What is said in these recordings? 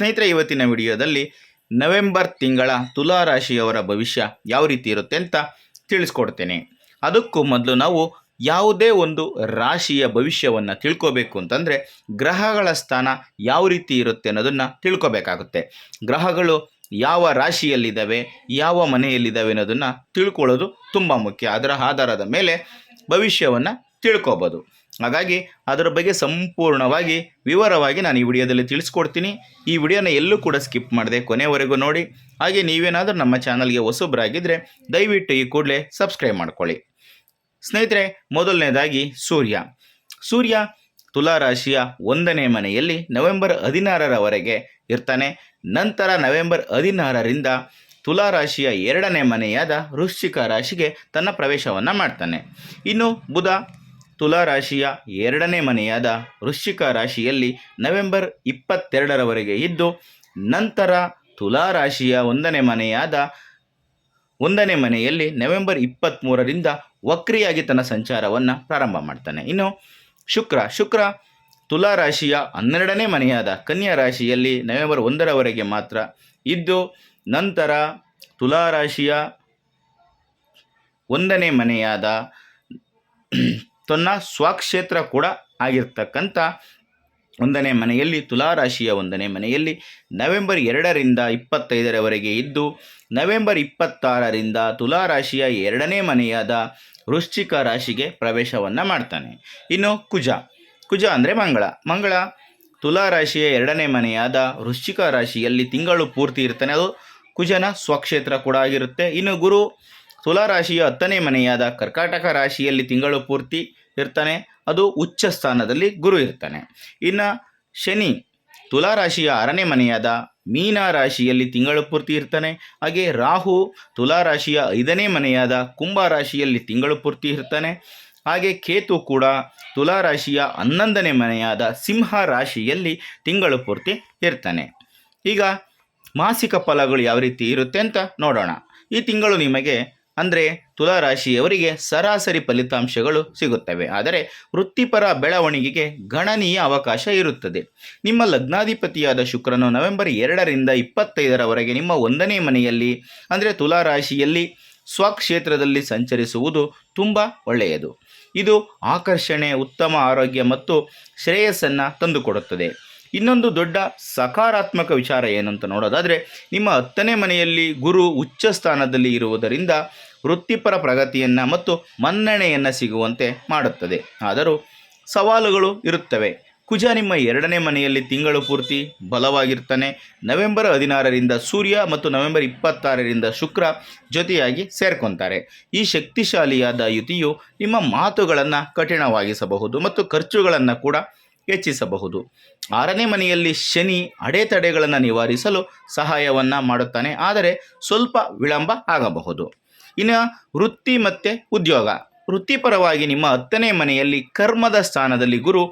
ಸ್ನೇಹಿತರೆ, ಇವತ್ತಿನ ವಿಡಿಯೋದಲ್ಲಿ ನವೆಂಬರ್ ತಿಂಗಳ ತುಲಾ ರಾಶಿಯವರ ಭವಿಷ್ಯ ಯಾವ ರೀತಿ ಇರುತ್ತೆ ಅಂತ ತಿಳಿಸ್ಕೊಡ್ತೇನೆ. ಅದಕ್ಕೂ ಮೊದಲು ನಾವು ಯಾವುದೇ ಒಂದು ರಾಶಿಯ ಭವಿಷ್ಯವನ್ನು ತಿಳ್ಕೋಬೇಕು ಅಂತಂದರೆ ಗ್ರಹಗಳ ಸ್ಥಾನ ಯಾವ ರೀತಿ ಇರುತ್ತೆ ಅನ್ನೋದನ್ನು ತಿಳ್ಕೊಬೇಕಾಗುತ್ತೆ. ಗ್ರಹಗಳು ಯಾವ ರಾಶಿಯಲ್ಲಿದ್ದಾವೆ, ಯಾವ ಮನೆಯಲ್ಲಿದ್ದಾವೆ ಅನ್ನೋದನ್ನು ತಿಳ್ಕೊಳ್ಳೋದು ತುಂಬ ಮುಖ್ಯ. ಅದರ ಆಧಾರದ ಮೇಲೆ ಭವಿಷ್ಯವನ್ನು ತಿಳ್ಕೊಬೋದು. ಹಾಗಾಗಿ ಅದರ ಬಗ್ಗೆ ಸಂಪೂರ್ಣವಾಗಿ ವಿವರವಾಗಿ ನಾನು ಈ ವಿಡಿಯೋದಲ್ಲಿ ತಿಳಿಸ್ಕೊಡ್ತೀನಿ. ಈ ವಿಡಿಯೋನ ಎಲ್ಲೂ ಕೂಡ ಸ್ಕಿಪ್ ಮಾಡಿದೆ ಕೊನೆವರೆಗೂ ನೋಡಿ. ಹಾಗೆ ನೀವೇನಾದರೂ ನಮ್ಮ ಚಾನಲ್ಗೆ ಹೊಸಬ್ರಾಗಿದ್ದರೆ ದಯವಿಟ್ಟು ಈ ಕೂಡಲೇ ಸಬ್ಸ್ಕ್ರೈಬ್ ಮಾಡ್ಕೊಳ್ಳಿ. ಸ್ನೇಹಿತರೆ, ಮೊದಲನೇದಾಗಿ ಸೂರ್ಯ. ಸೂರ್ಯ ತುಲಾ ರಾಶಿಯ ಒಂದನೇ ಮನೆಯಲ್ಲಿ ನವೆಂಬರ್ ಹದಿನಾರರವರೆಗೆ ಇರ್ತಾನೆ. ನಂತರ ನವೆಂಬರ್ ಹದಿನಾರರಿಂದ ತುಲಾ ರಾಶಿಯ ಎರಡನೇ ಮನೆಯಾದ ವೃಶ್ಚಿಕ ರಾಶಿಗೆ ತನ್ನ ಪ್ರವೇಶವನ್ನು ಮಾಡ್ತಾನೆ. ಇನ್ನು ಬುಧ ತುಲಾ ರಾಶಿಯ ಎರಡನೇ ಮನೆಯಾದ ವೃಶ್ಚಿಕ ರಾಶಿಯಲ್ಲಿ ನವೆಂಬರ್ ಇಪ್ಪತ್ತೆರಡರವರೆಗೆ ಇದ್ದು, ನಂತರ ತುಲಾ ರಾಶಿಯ ಒಂದನೇ ಮನೆಯಾದ, ಒಂದನೇ ಮನೆಯಲ್ಲಿ ನವೆಂಬರ್ ಇಪ್ಪತ್ತ್ಮೂರರಿಂದ ವಕ್ರಿಯಾಗಿ ತನ್ನ ಸಂಚಾರವನ್ನು ಪ್ರಾರಂಭ ಮಾಡ್ತಾನೆ. ಇನ್ನು ಶುಕ್ರ ಶುಕ್ರ ತುಲಾ ರಾಶಿಯ ಹನ್ನೆರಡನೇ ಮನೆಯಾದ ಕನ್ಯಾ ರಾಶಿಯಲ್ಲಿ ನವೆಂಬರ್ ಒಂದರವರೆಗೆ ಮಾತ್ರ ಇದ್ದು, ನಂತರ ತುಲಾ ರಾಶಿಯ ಒಂದನೇ ಮನೆಯಾದ ತನ್ನ ಸ್ವಕ್ಷೇತ್ರ ಕೂಡ ಆಗಿರ್ತಕ್ಕಂಥ ಒಂದನೇ ಮನೆಯಲ್ಲಿ ತುಲಾ ರಾಶಿಯ ಒಂದನೇ ಮನೆಯಲ್ಲಿ ನವೆಂಬರ್ ಎರಡರಿಂದ ಇಪ್ಪತ್ತೈದರವರೆಗೆ ಇದ್ದು, ನವೆಂಬರ್ ಇಪ್ಪತ್ತಾರರಿಂದ ತುಲಾ ರಾಶಿಯ ಎರಡನೇ ಮನೆಯಾದ ವೃಶ್ಚಿಕ ರಾಶಿಗೆ ಪ್ರವೇಶವನ್ನು ಮಾಡ್ತಾನೆ. ಇನ್ನು ಕುಜ ಕುಜ ಅಂದರೆ ಮಂಗಳ. ಮಂಗಳ ತುಲಾ ರಾಶಿಯ ಎರಡನೇ ಮನೆಯಾದ ವೃಶ್ಚಿಕ ರಾಶಿಯಲ್ಲಿ ತಿಂಗಳು ಪೂರ್ತಿ ಇರ್ತಾನೆ. ಅದು ಕುಜನ ಸ್ವಕ್ಷೇತ್ರ ಕೂಡ ಆಗಿರುತ್ತೆ. ಇನ್ನು ಗುರು ತುಲಾ ರಾಶಿಯ ಹತ್ತನೇ ಮನೆಯಾದ ಕರ್ಕಾಟಕ ರಾಶಿಯಲ್ಲಿ ತಿಂಗಳು ಪೂರ್ತಿ ಇರ್ತಾನೆ, ಅದು ಉಚ್ಚ ಸ್ಥಾನದಲ್ಲಿ ಗುರು ಇರ್ತಾನೆ. ಇನ್ನು ಶನಿ ತುಲಾ ರಾಶಿಯ ಆರನೇ ಮನೆಯಾದ ಮೀನ ರಾಶಿಯಲ್ಲಿ ತಿಂಗಳು ಪೂರ್ತಿ ಇರ್ತಾನೆ. ಹಾಗೆ ರಾಹು ತುಲಾ ರಾಶಿಯ ಐದನೇ ಮನೆಯಾದ ಕುಂಭ ರಾಶಿಯಲ್ಲಿ ತಿಂಗಳು ಪೂರ್ತಿ ಇರ್ತಾನೆ. ಹಾಗೆ ಕೇತು ಕೂಡ ತುಲಾ ರಾಶಿಯ ಹನ್ನೊಂದನೇ ಮನೆಯಾದ ಸಿಂಹ ರಾಶಿಯಲ್ಲಿ ತಿಂಗಳು ಪೂರ್ತಿ ಇರ್ತಾನೆ. ಈಗ ಮಾಸಿಕ ಫಲಗಳು ಯಾವ ರೀತಿ ಇರುತ್ತೆ ಅಂತ ನೋಡೋಣ. ಈ ತಿಂಗಳು ನಿಮಗೆ ಅಂದರೆ ತುಲಾ ರಾಶಿಯವರಿಗೆ ಸರಾಸರಿ ಫಲಿತಾಂಶಗಳು ಸಿಗುತ್ತವೆ. ಆದರೆ ವೃತ್ತಿಪರ ಬೆಳವಣಿಗೆಗೆ ಗಣನೀಯ ಅವಕಾಶ ಇರುತ್ತದೆ. ನಿಮ್ಮ ಲಗ್ನಾಧಿಪತಿಯಾದ ಶುಕ್ರನು ನವೆಂಬರ್ ಎರಡರಿಂದ ಇಪ್ಪತ್ತೈದರವರೆಗೆ ನಿಮ್ಮ ಒಂದನೇ ಮನೆಯಲ್ಲಿ, ಅಂದರೆ ತುಲಾ ರಾಶಿಯಲ್ಲಿ ಸ್ವಕ್ಷೇತ್ರದಲ್ಲಿ ಸಂಚರಿಸುವುದು ತುಂಬ ಒಳ್ಳೆಯದು. ಇದು ಆಕರ್ಷಣೆ, ಉತ್ತಮ ಆರೋಗ್ಯ ಮತ್ತು ಶ್ರೇಯಸ್ಸನ್ನು ತಂದುಕೊಡುತ್ತದೆ. ಇನ್ನೊಂದು ದೊಡ್ಡ ಸಕಾರಾತ್ಮಕ ವಿಚಾರ ಏನಂತ ನೋಡೋದಾದರೆ, ನಿಮ್ಮ ಹತ್ತನೇ ಮನೆಯಲ್ಲಿ ಗುರು ಉಚ್ಚ ಸ್ಥಾನದಲ್ಲಿ ಇರುವುದರಿಂದ ವೃತ್ತಿಪರ ಪ್ರಗತಿಯನ್ನು ಮತ್ತು ಮನ್ನಣೆಯನ್ನು ಸಿಗುವಂತೆ ಮಾಡುತ್ತದೆ. ಆದರೂ ಸವಾಲುಗಳು ಇರುತ್ತವೆ. ಕುಜ ನಿಮ್ಮ ಎರಡನೇ ಮನೆಯಲ್ಲಿ ತಿಂಗಳು ಪೂರ್ತಿ ಬಲವಾಗಿರ್ತಾನೆ. ನವೆಂಬರ್ ಹದಿನಾರರಿಂದ ಸೂರ್ಯ ಮತ್ತು ನವೆಂಬರ್ ಇಪ್ಪತ್ತಾರರಿಂದ ಶುಕ್ರ ಜೊತೆಯಾಗಿ ಸೇರ್ಕೊತಾರೆ. ಈ ಶಕ್ತಿಶಾಲಿಯಾದ ಯುತಿಯು ನಿಮ್ಮ ಮಾತುಗಳನ್ನು ಕಠಿಣವಾಗಿಸಬಹುದು ಮತ್ತು ಖರ್ಚುಗಳನ್ನು ಕೂಡ ಹೆಚ್ಚಿಸಬಹುದು. ಆರನೇ ಮನೆಯಲ್ಲಿ ಶನಿ ಅಡೆತಡೆಗಳನ್ನು ನಿವಾರಿಸಲು ಸಹಾಯವನ್ನು ಮಾಡುತ್ತಾನೆ. ಆದರೆ ಸ್ವಲ್ಪ ವಿಳಂಬ ಆಗಬಹುದು. ಇನ್ನು ವೃತ್ತಿ ಮತ್ತು ಉದ್ಯೋಗ. ವೃತ್ತಿಪರವಾಗಿ ನಿಮ್ಮ ಹತ್ತನೇ ಮನೆಯಲ್ಲಿ ಕರ್ಮದ ಸ್ಥಾನದಲ್ಲಿ ಗುರು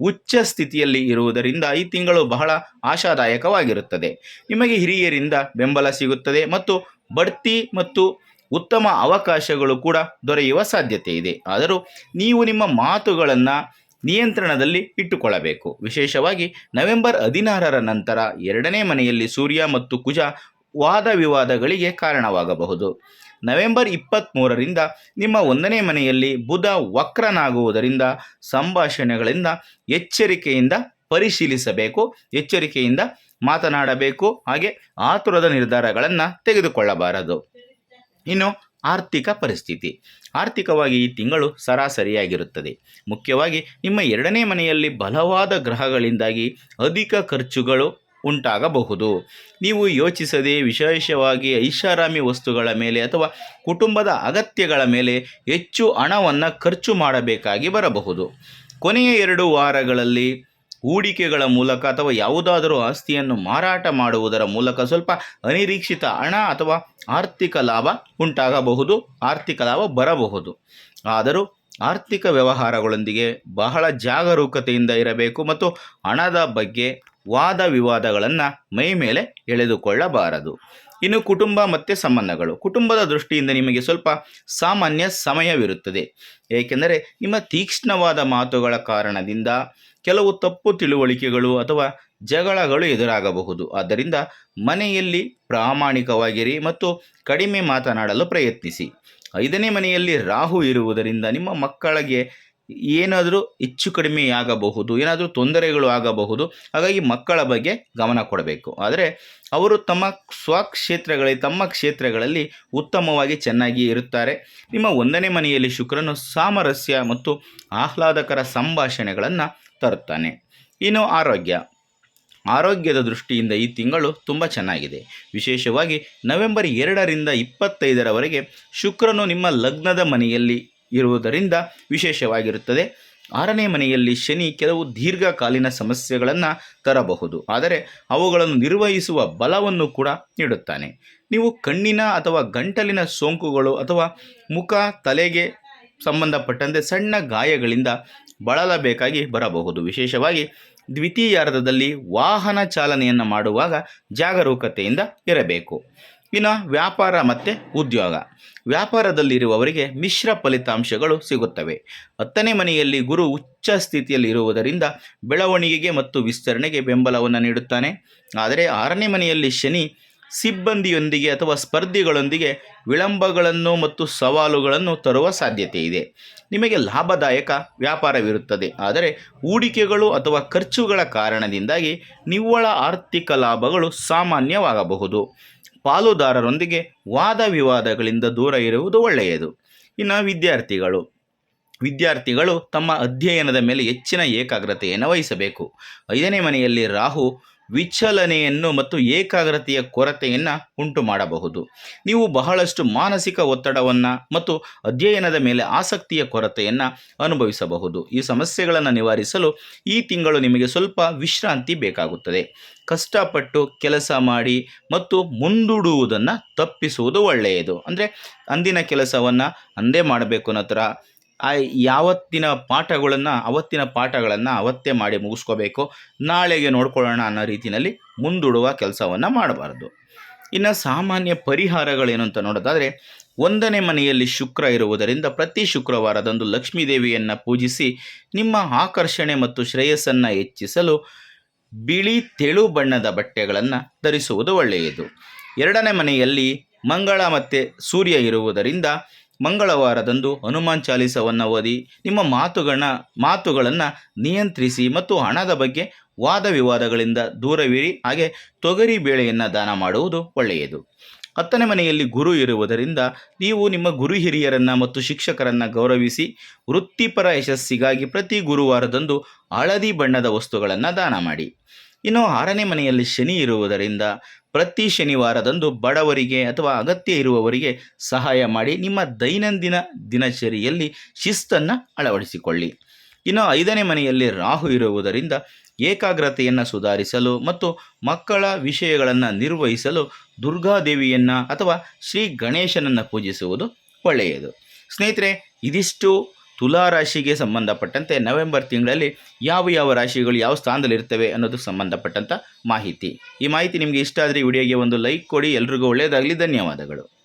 ಉಚ್ಚ ಸ್ಥಿತಿಯಲ್ಲಿ ಇರುವುದರಿಂದ ಈ ತಿಂಗಳು ಬಹಳ ಆಶಾದಾಯಕವಾಗಿರುತ್ತದೆ. ನಿಮಗೆ ಹಿರಿಯರಿಂದ ಬೆಂಬಲ ಸಿಗುತ್ತದೆ ಮತ್ತು ಬಡ್ತಿ ಮತ್ತು ಉತ್ತಮ ಅವಕಾಶಗಳು ಕೂಡ ದೊರೆಯುವ ಸಾಧ್ಯತೆ ಇದೆ. ಆದರೂ ನೀವು ನಿಮ್ಮ ಮಾತುಗಳನ್ನು ನಿಯಂತ್ರಣದಲ್ಲಿ ಇಟ್ಟುಕೊಳ್ಳಬೇಕು. ವಿಶೇಷವಾಗಿ ನವೆಂಬರ್ ಹದಿನಾರರ ನಂತರ ಎರಡನೇ ಮನೆಯಲ್ಲಿ ಸೂರ್ಯ ಮತ್ತು ಕುಜ ವಾದ ವಿವಾದಗಳಿಗೆ ಕಾರಣವಾಗಬಹುದು. ನವೆಂಬರ್ ಇಪ್ಪತ್ತ್ಮೂರರಿಂದ ನಿಮ್ಮ ಒಂದನೇ ಮನೆಯಲ್ಲಿ ಬುಧ ವಕ್ರನಾಗುವುದರಿಂದ ಸಂಭಾಷಣೆಗಳಿಂದ ಎಚ್ಚರಿಕೆಯಿಂದ ಪರಿಶೀಲಿಸಬೇಕು, ಎಚ್ಚರಿಕೆಯಿಂದ ಮಾತನಾಡಬೇಕು, ಹಾಗೆ ಆತುರದ ನಿರ್ಧಾರಗಳನ್ನು ತೆಗೆದುಕೊಳ್ಳಬಾರದು. ಇನ್ನು ಆರ್ಥಿಕ ಪರಿಸ್ಥಿತಿ. ಆರ್ಥಿಕವಾಗಿ ಈ ತಿಂಗಳು ಸರಾಸರಿಯಾಗಿರುತ್ತದೆ. ಮುಖ್ಯವಾಗಿ ನಿಮ್ಮ ಎರಡನೇ ಮನೆಯಲ್ಲಿ ಬಲವಾದ ಗ್ರಹಗಳಿಂದಾಗಿ ಅಧಿಕ ಖರ್ಚುಗಳು ಉಂಟಾಗಬಹುದು. ನೀವು ಯೋಚಿಸದೆ ವಿಶೇಷವಾಗಿ ಐಷಾರಾಮಿ ವಸ್ತುಗಳ ಮೇಲೆ ಅಥವಾ ಕುಟುಂಬದ ಅಗತ್ಯಗಳ ಮೇಲೆ ಹೆಚ್ಚು ಹಣವನ್ನು ಖರ್ಚು ಮಾಡಬೇಕಾಗಿ ಬರಬಹುದು. ಕೊನೆಯ ಎರಡು ವಾರಗಳಲ್ಲಿ ಹೂಡಿಕೆಗಳ ಮೂಲಕ ಅಥವಾ ಯಾವುದಾದರೂ ಆಸ್ತಿಯನ್ನು ಮಾರಾಟ ಮಾಡುವುದರ ಮೂಲಕ ಸ್ವಲ್ಪ ಅನಿರೀಕ್ಷಿತ ಹಣ ಅಥವಾ ಆರ್ಥಿಕ ಲಾಭ ಉಂಟಾಗಬಹುದು, ಆರ್ಥಿಕ ಲಾಭ ಬರಬಹುದು. ಆದರೂ ಆರ್ಥಿಕ ವ್ಯವಹಾರಗಳೊಂದಿಗೆ ಬಹಳ ಜಾಗರೂಕತೆಯಿಂದ ಇರಬೇಕು ಮತ್ತು ಹಣದ ಬಗ್ಗೆ ವಾದ ವಿವಾದಗಳನ್ನು ಮೈ ಮೇಲೆ ಎಳೆದುಕೊಳ್ಳಬಾರದು. ಇನ್ನು ಕುಟುಂಬ ಮತ್ತು ಸಂಬಂಧಗಳು. ಕುಟುಂಬದ ದೃಷ್ಟಿಯಿಂದ ನಿಮಗೆ ಸ್ವಲ್ಪ ಸಾಮಾನ್ಯ ಸಮಯವಿರುತ್ತದೆ. ಏಕೆಂದರೆ ನಿಮ್ಮ ತೀಕ್ಷ್ಣವಾದ ಮಾತುಗಳ ಕಾರಣದಿಂದ ಕೆಲವು ತಪ್ಪು ತಿಳುವಳಿಕೆಗಳು ಅಥವಾ ಜಗಳಗಳು ಎದುರಾಗಬಹುದು. ಆದ್ದರಿಂದ ಮನೆಯಲ್ಲಿ ಪ್ರಾಮಾಣಿಕವಾಗಿರಿ ಮತ್ತು ಕಡಿಮೆ ಮಾತನಾಡಲು ಪ್ರಯತ್ನಿಸಿ. ಐದನೇ ಮನೆಯಲ್ಲಿ ರಾಹು ಇರುವುದರಿಂದ ನಿಮ್ಮ ಮಕ್ಕಳಿಗೆ ಏನಾದರೂ ಹೆಚ್ಚು ಕಡಿಮೆಯಾಗಬಹುದು ಏನಾದರೂ ತೊಂದರೆಗಳು ಆಗಬಹುದು, ಹಾಗಾಗಿ ಮಕ್ಕಳ ಬಗ್ಗೆ ಗಮನ ಕೊಡಬೇಕು. ಆದರೆ ಅವರು ತಮ್ಮ ಸ್ವಕ್ಷೇತ್ರಗಳಲ್ಲಿ, ತಮ್ಮ ಕ್ಷೇತ್ರಗಳಲ್ಲಿ ಉತ್ತಮವಾಗಿ ಚೆನ್ನಾಗಿ ಇರುತ್ತಾರೆ. ನಿಮ್ಮ ಒಂದನೇ ಮನೆಯಲ್ಲಿ ಶುಕ್ರನು ಸಾಮರಸ್ಯ ಮತ್ತು ಆಹ್ಲಾದಕರ ಸಂಭಾಷಣೆಗಳನ್ನು ತರುತ್ತಾನೆ. ಇನ್ನು ಆರೋಗ್ಯ. ಆರೋಗ್ಯದ ದೃಷ್ಟಿಯಿಂದ ಈ ತಿಂಗಳು ತುಂಬ ಚೆನ್ನಾಗಿದೆ. ವಿಶೇಷವಾಗಿ ನವೆಂಬರ್ ಎರಡರಿಂದ ಇಪ್ಪತ್ತೈದರವರೆಗೆ ಶುಕ್ರನು ನಿಮ್ಮ ಲಗ್ನದ ಮನೆಯಲ್ಲಿ ಇರುವುದರಿಂದ ವಿಶೇಷವಾಗಿರುತ್ತದೆ. ಆರನೇ ಮನೆಯಲ್ಲಿ ಶನಿ ಕೆಲವು ದೀರ್ಘಕಾಲೀನ ಸಮಸ್ಯೆಗಳನ್ನು ತರಬಹುದು. ಆದರೆ ಅವುಗಳನ್ನು ನಿರ್ವಹಿಸುವ ಬಲವನ್ನು ಕೂಡ ನೀಡುತ್ತಾನೆ. ನೀವು ಕಣ್ಣಿನ ಅಥವಾ ಗಂಟಲಿನ ಸೋಂಕುಗಳು ಅಥವಾ ಮುಖ, ತಲೆಗೆ ಸಂಬಂಧಪಟ್ಟಂತೆ ಸಣ್ಣ ಗಾಯಗಳಿಂದ ಬಳಲಬೇಕಾಗಿ ಬರಬಹುದು. ವಿಶೇಷವಾಗಿ ದ್ವಿತೀಯಾರ್ಧದಲ್ಲಿ ವಾಹನ ಚಾಲನೆಯನ್ನು ಮಾಡುವಾಗ ಜಾಗರೂಕತೆಯಿಂದ ಇರಬೇಕು. ಇನ್ನು ವ್ಯಾಪಾರ ಮತ್ತು ಉದ್ಯೋಗ. ವ್ಯಾಪಾರದಲ್ಲಿರುವವರಿಗೆ ಮಿಶ್ರ ಫಲಿತಾಂಶಗಳು ಸಿಗುತ್ತವೆ. ಹತ್ತನೇ ಮನೆಯಲ್ಲಿ ಗುರು ಉಚ್ಚ ಸ್ಥಿತಿಯಲ್ಲಿ ಇರುವುದರಿಂದ ಬೆಳವಣಿಗೆಗೆ ಮತ್ತು ವಿಸ್ತರಣೆಗೆ ಬೆಂಬಲವನ್ನು ನೀಡುತ್ತಾನೆ. ಆದರೆ ಆರನೇ ಮನೆಯಲ್ಲಿ ಶನಿ ಸಿಬ್ಬಂದಿಯೊಂದಿಗೆ ಅಥವಾ ಸ್ಪರ್ಧಿಗಳೊಂದಿಗೆ ವಿಳಂಬಗಳನ್ನು ಮತ್ತು ಸವಾಲುಗಳನ್ನು ತರುವ ಸಾಧ್ಯತೆ ಇದೆ. ನಿಮಗೆ ಲಾಭದಾಯಕ ವ್ಯಾಪಾರವಿರುತ್ತದೆ. ಆದರೆ ಹೂಡಿಕೆಗಳು ಅಥವಾ ಖರ್ಚುಗಳ ಕಾರಣದಿಂದಾಗಿ ನಿವ್ವಳ ಆರ್ಥಿಕ ಲಾಭಗಳು ಸಾಮಾನ್ಯವಾಗಬಹುದು. ಪಾಲುದಾರರೊಂದಿಗೆ ವಾದ ವಿವಾದಗಳಿಂದ ದೂರ ಇರುವುದು ಒಳ್ಳೆಯದು. ಇನ್ನು ವಿದ್ಯಾರ್ಥಿಗಳು. ವಿದ್ಯಾರ್ಥಿಗಳು ತಮ್ಮ ಅಧ್ಯಯನದ ಮೇಲೆ ಹೆಚ್ಚಿನ ಏಕಾಗ್ರತೆಯನ್ನು ವಹಿಸಬೇಕು. ಐದನೇ ಮನೆಯಲ್ಲಿ ರಾಹು ವಿಚಲನೆಯನ್ನು ಮತ್ತು ಏಕಾಗ್ರತೆಯ ಕೊರತೆಯನ್ನು ಉಂಟು ಮಾಡಬಹುದು. ನೀವು ಬಹಳಷ್ಟು ಮಾನಸಿಕ ಒತ್ತಡವನ್ನು ಮತ್ತು ಅಧ್ಯಯನದ ಮೇಲೆ ಆಸಕ್ತಿಯ ಕೊರತೆಯನ್ನು ಅನುಭವಿಸಬಹುದು. ಈ ಸಮಸ್ಯೆಗಳನ್ನು ನಿವಾರಿಸಲು ಈ ತಿಂಗಳು ನಿಮಗೆ ಸ್ವಲ್ಪ ವಿಶ್ರಾಂತಿ ಬೇಕಾಗುತ್ತದೆ. ಕಷ್ಟಪಟ್ಟು ಕೆಲಸ ಮಾಡಿ ಮತ್ತು ಮುಂದೂಡುವುದನ್ನು ತಪ್ಪಿಸುವುದು ಒಳ್ಳೆಯದು. ಅಂದರೆ ಅಂದಿನ ಕೆಲಸವನ್ನು ಅಂದೇ ಮಾಡಬೇಕು ಅನ್ನೋ ಆ ಯಾವತ್ತಿನ ಪಾಠಗಳನ್ನು, ಅವತ್ತಿನ ಪಾಠಗಳನ್ನು ಅವತ್ತೇ ಮಾಡಿ ಮುಗಿಸ್ಕೋಬೇಕು, ನಾಳೆಗೆ ನೋಡ್ಕೊಳ್ಳೋಣ ಅನ್ನೋ ರೀತಿಯಲ್ಲಿ ಮುಂದೂಡುವ ಕೆಲಸವನ್ನು ಮಾಡಬಾರ್ದು. ಇನ್ನು ಸಾಮಾನ್ಯ ಪರಿಹಾರಗಳೇನು ಅಂತ ನೋಡೋದಾದರೆ, ಒಂದನೇ ಮನೆಯಲ್ಲಿ ಶುಕ್ರ ಇರುವುದರಿಂದ ಪ್ರತಿ ಶುಕ್ರವಾರದಂದು ಲಕ್ಷ್ಮೀದೇವಿಯನ್ನು ಪೂಜಿಸಿ ನಿಮ್ಮ ಆಕರ್ಷಣೆ ಮತ್ತು ಶ್ರೇಯಸ್ಸನ್ನು ಹೆಚ್ಚಿಸಲು ಬಿಳಿ ತೆಳು ಬಣ್ಣದ ಬಟ್ಟೆಗಳನ್ನು ಧರಿಸುವುದು ಒಳ್ಳೆಯದು. ಎರಡನೇ ಮನೆಯಲ್ಲಿ ಮಂಗಳ ಮತ್ತು ಸೂರ್ಯ ಇರುವುದರಿಂದ ಮಂಗಳವಾರದಂದು ಹನುಮಾನ್ ಚಾಲಿಸವನ್ನು ಓದಿ ನಿಮ್ಮ ಮಾತುಗಳನ್ನ, ಮಾತುಗಳನ್ನು ನಿಯಂತ್ರಿಸಿ ಮತ್ತು ಹಣದ ಬಗ್ಗೆ ವಾದ ವಿವಾದಗಳಿಂದ ದೂರವಿರಿ. ಹಾಗೆ ತೊಗರಿ ಬೇಳೆಯನ್ನು ದಾನ ಮಾಡುವುದು ಒಳ್ಳೆಯದು. ಹತ್ತನೇ ಮನೆಯಲ್ಲಿ ಗುರು ಇರುವುದರಿಂದ ನೀವು ನಿಮ್ಮ ಗುರು ಹಿರಿಯರನ್ನು ಮತ್ತು ಶಿಕ್ಷಕರನ್ನು ಗೌರವಿಸಿ ವೃತ್ತಿಪರ ಯಶಸ್ಸಿಗಾಗಿ ಪ್ರತಿ ಗುರುವಾರದಂದು ಹಳದಿ ಬಣ್ಣದ ವಸ್ತುಗಳನ್ನು ದಾನ ಮಾಡಿ. ಇನ್ನು ಆರನೇ ಮನೆಯಲ್ಲಿ ಶನಿ ಇರುವುದರಿಂದ ಪ್ರತಿ ಶನಿವಾರದಂದು ಬಡವರಿಗೆ ಅಥವಾ ಅಗತ್ಯ ಇರುವವರಿಗೆ ಸಹಾಯ ಮಾಡಿ ನಿಮ್ಮ ದೈನಂದಿನ ದಿನಚರಿಯಲ್ಲಿ ಶಿಸ್ತನ್ನು ಅಳವಡಿಸಿಕೊಳ್ಳಿ. ಇನ್ನು ಐದನೇ ಮನೆಯಲ್ಲಿ ರಾಹು ಇರುವುದರಿಂದ ಏಕಾಗ್ರತೆಯನ್ನು ಸುಧಾರಿಸಲು ಮತ್ತು ಮಕ್ಕಳ ವಿಷಯಗಳನ್ನು ನಿರ್ವಹಿಸಲು ದುರ್ಗಾದೇವಿಯನ್ನು ಅಥವಾ ಶ್ರೀ ಗಣೇಶನನ್ನು ಪೂಜಿಸುವುದು ಒಳ್ಳೆಯದು. ಸ್ನೇಹಿತರೆ, ಇದಿಷ್ಟು ತುಲಾ ರಾಶಿಗೆ ಸಂಬಂಧಪಟ್ಟಂತೆ ನವೆಂಬರ್ ತಿಂಗಳಲ್ಲಿ ಯಾವ ಯಾವ ರಾಶಿಗಳು ಯಾವ ಸ್ಥಾನದಲ್ಲಿ ಇರ್ತವೆ ಅನ್ನೋದಕ್ಕೆ ಸಂಬಂಧಪಟ್ಟಂಥ ಮಾಹಿತಿ. ಈ ಮಾಹಿತಿ ನಿಮಗೆ ಇಷ್ಟ ಆದರೆ ವಿಡಿಯೋಗೆ ಒಂದು ಲೈಕ್ ಕೊಡಿ. ಎಲ್ರಿಗೂ ಒಳ್ಳೆಯದಾಗಲಿ ಧನ್ಯವಾದಗಳು.